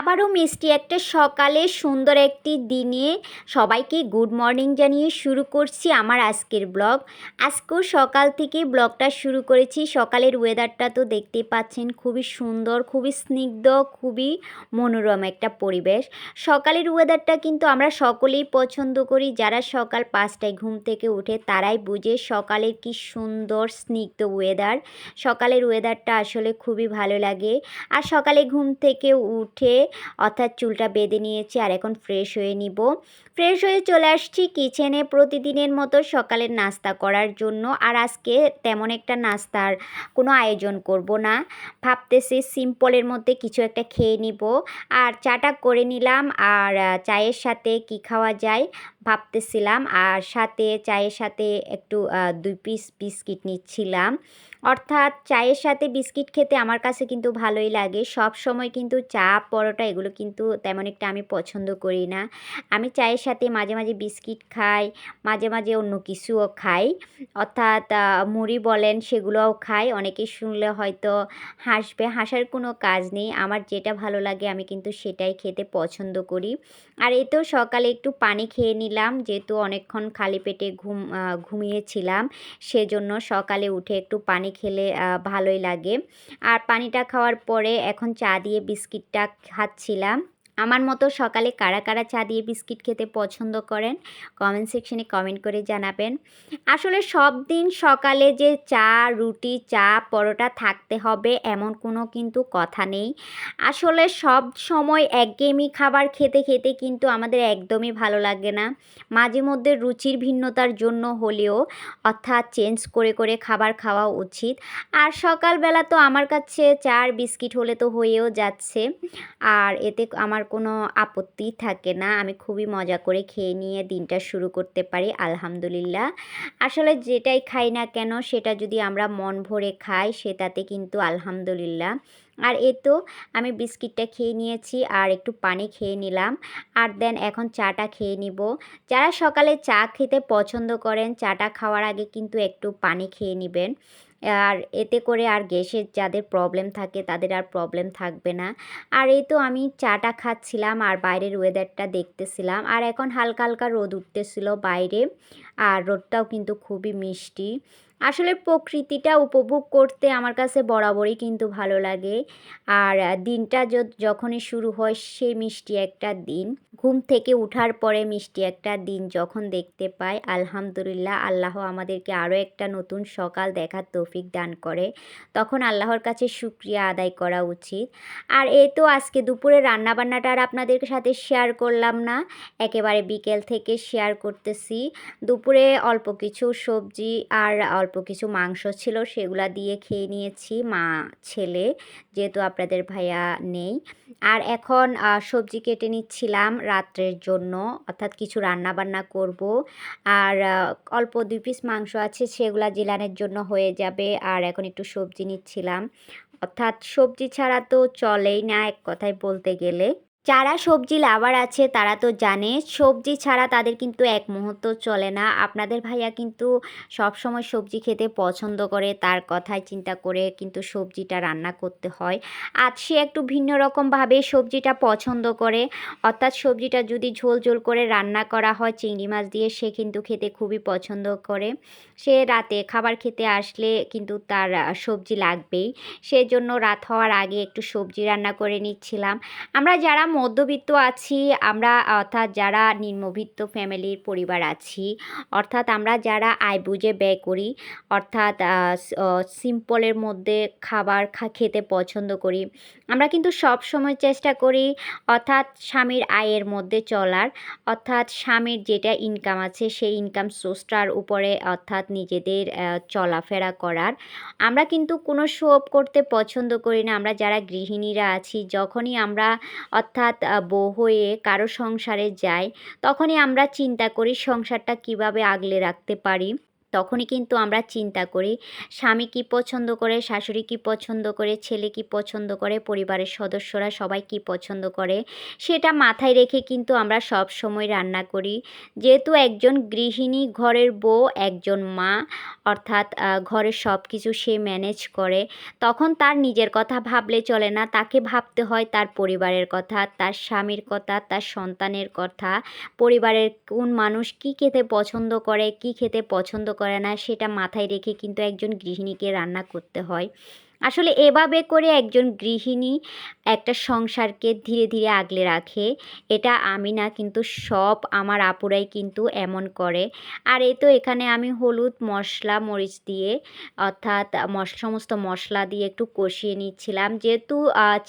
আবারও মিষ্টি একটা সকালে সুন্দর একটি দিনে সবাইকে গুড মর্নিং জানিয়ে শুরু করছি আমার আজকের ব্লগ। আজকেও সকাল থেকে ব্লগটা শুরু করেছি। সকালের ওয়েদারটা তো দেখতেই পাচ্ছেন, খুবই সুন্দর, খুবই স্নিগ্ধ, খুবই মনোরম একটা পরিবেশ। সকালের ওয়েদারটা কিন্তু আমরা সকলেই পছন্দ করি। যারা সকাল পাঁচটায় ঘুম থেকে উঠে তারাই বুঝে সকালের কি সুন্দর, স্নিগ্ধ ওয়েদার সকালের ওয়েদারটা আসলে খুবই ভালো লাগে। আর সকালে ঘুম থেকে উঠে অর্থাৎ চুলটা বেঁধে নিয়েছি আর এখন ফ্রেশ হয়ে নিব। ফ্রেশ হয়ে চলে আসছি কিচেনে প্রতিদিনের মতো সকালের নাস্তা করার জন্য। আর আজকে তেমন একটা নাস্তার কোনো আয়োজন করব না। ভাবতেছি সিম্পলের মধ্যে কিছু একটা খেয়ে নিব। আর চাটা করে নিলাম আর চায়ের সাথে কি খাওয়া যায় ভাবতেছিলাম। আর সাথে, চায়ের সাথে একটু দুই পিস বিস্কিট নিচ্ছিলাম। অর্থাৎ চায়ের সাথে বিস্কিট খেতে আমার কাছে কিন্তু ভালোই লাগে। সব সময় কিন্তু চা, পরোটা এগুলো কিন্তু তেমন একটা আমি পছন্দ করি না। আমি চায়ের সাথে মাঝে মাঝে বিস্কিট খাই, মাঝে মাঝে অন্য কিছুও খাই। অর্থাৎ মুড়ি বলেন সেগুলোও খাই। অনেকে শুনলে হয়তো হাসবে, হাসার কোনো কাজ নেই। আমার যেটা ভালো লাগে আমি কিন্তু সেটাই খেতে পছন্দ করি। আর তো সকালে একটু পানি খেয়ে নিলাম। যেহেতু অনেকক্ষণ খালি পেটে ঘুম ঘুমিয়েছিলাম, সেজন্য সকালে উঠে একটু পানি খেলে ভালোই লাগে। আর পানিটা খাওয়ার পরে এখন চা দিয়ে বিস্কিটটা খাচ্ছিলাম। আমার মতো সকালে কারা কারা চা দিয়ে বিস্কিট খেতে পছন্দ করেন? কমেন্ট সেকশনে কমেন্ট করে জানাবেন। আসলে সব দিন সকালে যে চা, রুটি, চা, পরোটা থাকতে হবে এমন কোনো কিন্তু কথা নেই। আসলে সব সময় একঘেয়েমি খাবার খেতে খেতে কিন্তু আমাদের একদমই ভালো লাগে না। মাঝে মধ্যে রুচির ভিন্নতার জন্য হলেও অর্থাৎ চেঞ্জ করে করে খাবার খাওয়া উচিত। আর সকালবেলা তো আমার কাছে চা আর বিস্কিট হলে তো হয়েও যাচ্ছে। আর এতে আমার কোনো আপত্তি থাকে না। আমি খুবই মজা করে খেয়ে নিয়ে দিনটা শুরু করতে পারি, আলহামদুলিল্লাহ। আসলে যেটাই খাই না কেন, সেটা যদি আমরা মন ভরে খাই, সেটাতে কিন্তু আলহামদুলিল্লাহ। আর এ তো আমি বিস্কিটটা খেয়ে নিয়েছি আর একটু পানি খেয়ে নিলাম। আর দেন এখন চাটা খেয়ে নিব। যারা সকালে চা খেতে পছন্দ করেন, চাটা খাওয়ার আগে কিন্তু একটু পানি খেয়ে নেবেন। আর এতে করে আর গ্যাসের যাদের প্রবলেম থাকে তাদের আর প্রবলেম থাকবে না। আর এই তো আমি চাটা খাচ্ছিলাম আর বাইরের ওয়েদারটা দেখতেছিলাম। আর এখন হালকা হালকা রোদ উঠতেছিল বাইরে। আর রোদটাও কিন্তু খুবই মিষ্টি। আসলে প্রকৃতিটা উপভোগ করতে আমার কাছে বরাবরই কিন্তু ভালো লাগে। আর দিনটা যখনই শুরু হয় সে মিষ্টি একটা দিন। ঘুম থেকে উঠার পরে মিষ্টি একটা দিন যখন দেখতে পাই, আলহামদুলিল্লাহ আল্লাহ আমাদেরকে আরও একটা নতুন সকাল দেখার তৌফিক দান করে। তখন আল্লাহর কাছে সুক্রিয়া আদায় করা উচিত। আর এই তো আজকে দুপুরে রান্নাবান্নাটা আর আপনাদের সাথে শেয়ার করলাম না। একেবারে বিকেল থেকে শেয়ার করতেছি। দুপুরে অল্প কিছু সবজি আর অল্প কিছু মাংস ছিল সেগুলা দিয়ে খেয়ে নিয়েছি মা, ছেলে যেহেতু আপনাদের ভাইয়া নেই। আর এখন সবজি কেটে নিচ্ছিলাম রাত্রের জন্য, অর্থাৎ কিছু রান্না বান্না করব। আর অল্প দুই পিস মাংস আছে সেগুলা জিলানের জন্য হয়ে যাবে, আর এখন একটু সবজি নিচ্ছিলাম। অর্থাৎ সবজি ছাড়া তো চলেই না এক কথায় বলতে গেলে। যারা সবজি লাভার আছে, তারা তো জানে, সবজি ছাড়া তাদের কিন্তু এক মুহূর্ত চলে না। আপনাদের ভাইয়া কিন্তু সব সময় সবজি খেতে পছন্দ করে, তার কথাই চিন্তা করে কিন্তু সবজিটা রান্না করতে হয়। আজ সে একটু ভিন্ন রকমভাবে সবজিটা পছন্দ করে, অর্থাৎ সবজিটা যদি ঝোল ঝোল করে রান্না করা হয়, চিংড়ি মাছ দিয়ে, সে কিন্তু খেতে খুবই পছন্দ করে। সে রাতে খাবার খেতে আসলে কিন্তু তার সবজি লাগবেই। সেজন্য রাত হওয়ার আগে একটু সবজি রান্না করে নিচ্ছিলাম। আমরা যারা মধ্যবিত্ত আছি, আমরা অর্থাৎ যারা নিম্নবিত্ত ফ্যামিলির পরিবার আছি, অর্থাৎ আমরা যারা আয় বুঝে ব্যয় করি, অর্থাৎ সিম্পলের মধ্যে খাবার খেতে পছন্দ করি, আমরা কিন্তু সব সময় চেষ্টা করি অর্থাৎ স্বামীর আয়ের মধ্যে চলার, অর্থাৎ স্বামীর যেটা ইনকাম আছে সেই ইনকাম সোর্সটার উপরে অর্থাৎ নিজেদের চলাফেরা করার। আমরা কিন্তু কোনো শোপ করতে পছন্দ করি না, আমরা যারা গৃহিণীরা আছি, যখনই আমরা অর্থাৎ বউ হয়ে কারও সংসারে যাই তখনই আমরা চিন্তা করি সংসারটা কীভাবে আগলে রাখতে পারি। তখনই কিন্তু আমরা চিন্তা করি, স্বামী কী পছন্দ করে, শাশুড়ি কী পছন্দ করে, ছেলে কী পছন্দ করে, পরিবারের সদস্যরা সবাই কী পছন্দ করে, সেটা মাথায় রেখে কিন্তু আমরা সব সময় রান্না করি। যেহেতু একজন গৃহিণী, ঘরের বউ, একজন মা, অর্থাৎ ঘরের সব কিছু সে ম্যানেজ করে, তখন তার নিজের কথা ভাবলে চলে না, তাকে ভাবতে হয় তার পরিবারের কথা, তার স্বামীর কথা, তার সন্তানের কথা, পরিবারের কোন মানুষ কী খেতে পছন্দ করে, কী খেতে পছন্দ করে না সেটা মাথায় রেখে কিন্তু একজন গৃহিণীকে রান্না করতে হয়। আসলে এভাবে করে একজন গৃহিণী একটা সংসারকে ধীরে ধীরে আগলে রাখে, এটা আমি না, কিন্তু সব আমার আপুরাই কিন্তু এমন করে। আর এই তো এখানে আমি হলুদ মশলা, মরিচ দিয়ে, অর্থাৎ সমস্ত মশলা দিয়ে একটু কষিয়ে নিচ্ছিলাম। যেহেতু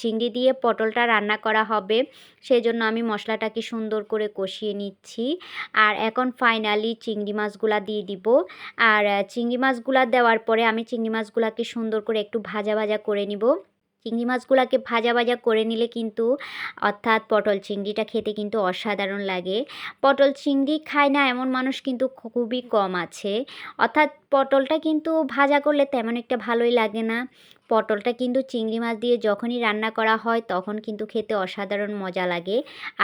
চিংড়ি দিয়ে পটলটা রান্না করা হবে সেই জন্য আমি মশলাটাকে সুন্দর করে কষিয়ে নিচ্ছি। আর এখন ফাইনালি চিংড়ি মাছগুলা দিয়ে দিব। আর চিংড়ি মাছগুলা দেওয়ার পরে আমি চিংড়ি মাছগুলাকে সুন্দর করে একটু ভাজা ভাজা ভাজা করে নিব। চিংড়ি মাছগুলোকে ভাজা ভাজা করে নিলে কিন্তু, অর্থাৎ পটল চিংড়িটা খেতে কিন্তু অসাধারণ লাগে। পটল চিংড়ি খায় না এমন মানুষ কিন্তু খুবই কম আছে। অর্থাৎ পটলটা কিন্তু ভাজা করলে তেমন একটা ভালোই লাগে না। পটলটা কিন্তু চিংড়ি মাছ দিয়ে যখনই রান্না করা হয়, তখন কিন্তু খেতে অসাধারণ মজা লাগে।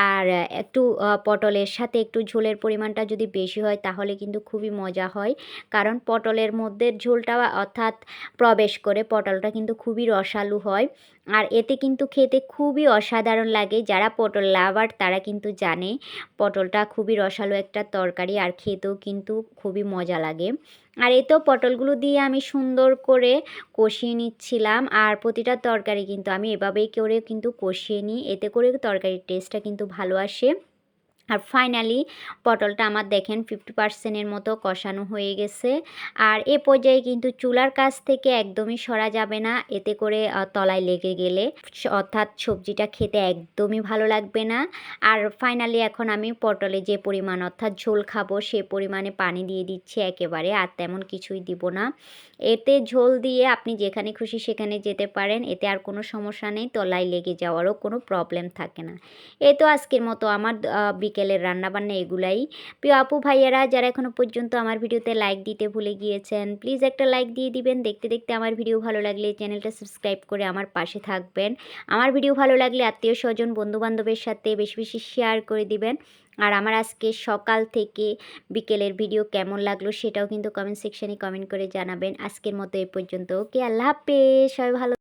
আর একটু পটলের সাথে একটু ঝোলের পরিমাণটা যদি বেশি হয়, তাহলে কিন্তু খুবই মজা হয়। কারণ পটলের মধ্যে ঝোলটা অর্থাৎ প্রবেশ করে পটলটা কিন্তু খুবই রসালো হয়। আর এতে কিন্তু খেতে খুবই অসাধারণ লাগে। যারা পটল লাভার, তারা কিন্তু জানে পটলটা খুবই রসালো একটা তরকারি আর খেতেও কিন্তু খুবই মজা লাগে। আর এতেও পটলগুলো দিয়ে আমি সুন্দর করে কষিয়ে নিচ্ছিলাম আর প্রতিটা তরকারি কিন্তু আমি এভাবেই করে কিন্তু কষিয়ে নিই। এতে করে তরকারির টেস্টটা কিন্তু ভালো আসে। আর ফাইনালি পটলটা আমার দেখেন ফিফটি পার্সেন্টের মতো কষানো হয়ে গেছে। আর এ পর্যায়ে কিন্তু চুলার কাছ থেকে একদমই সরা যাবে না, এতে করে তলায় লেগে গেলে অর্থাৎ সবজিটা খেতে একদমই ভালো লাগবে না। আর ফাইনালি এখন আমি পটলে যে পরিমাণ, অর্থাৎ ঝোল খাব, সে পরিমাণে পানি দিয়ে দিচ্ছি একেবারে, আর তেমন কিছুই দিব না। এতে ঝোল দিয়ে আপনি যেখানে খুশি সেখানে যেতে পারেন, এতে আর কোনো সমস্যা নেই, তলায় লেগে যাওয়ারও কোনো প্রবলেম থাকে না। এ তো আজকের মতো আমার বিকেলের রান্নাবান্না এগুলাই। প্রিয় আপু, ভাইয়ারা, যারা এখনও পর্যন্ত আমার ভিডিওতে লাইক দিতে ভুলে গিয়েছেন প্লিজ একটা লাইক দিয়ে দিবেন। দেখতে দেখতে আমার ভিডিও ভালো লাগলে চ্যানেলটা সাবস্ক্রাইব করে আমার পাশে থাকবেন। আমার ভিডিও ভালো লাগলে আত্মীয় স্বজন, বন্ধুবান্ধবের সাথে বেশি বেশি শেয়ার করে দিবেন। আর আমার আজকে সকাল থেকে বিকেলের ভিডিও কেমন লাগল সেটাও কিন্তু কমেন্ট সেকশানে কমেন্ট করে জানাবেন। আজকের মতো এই পর্যন্ত। ওকে, আল্লাহ হাফেজ। সবাই ভালো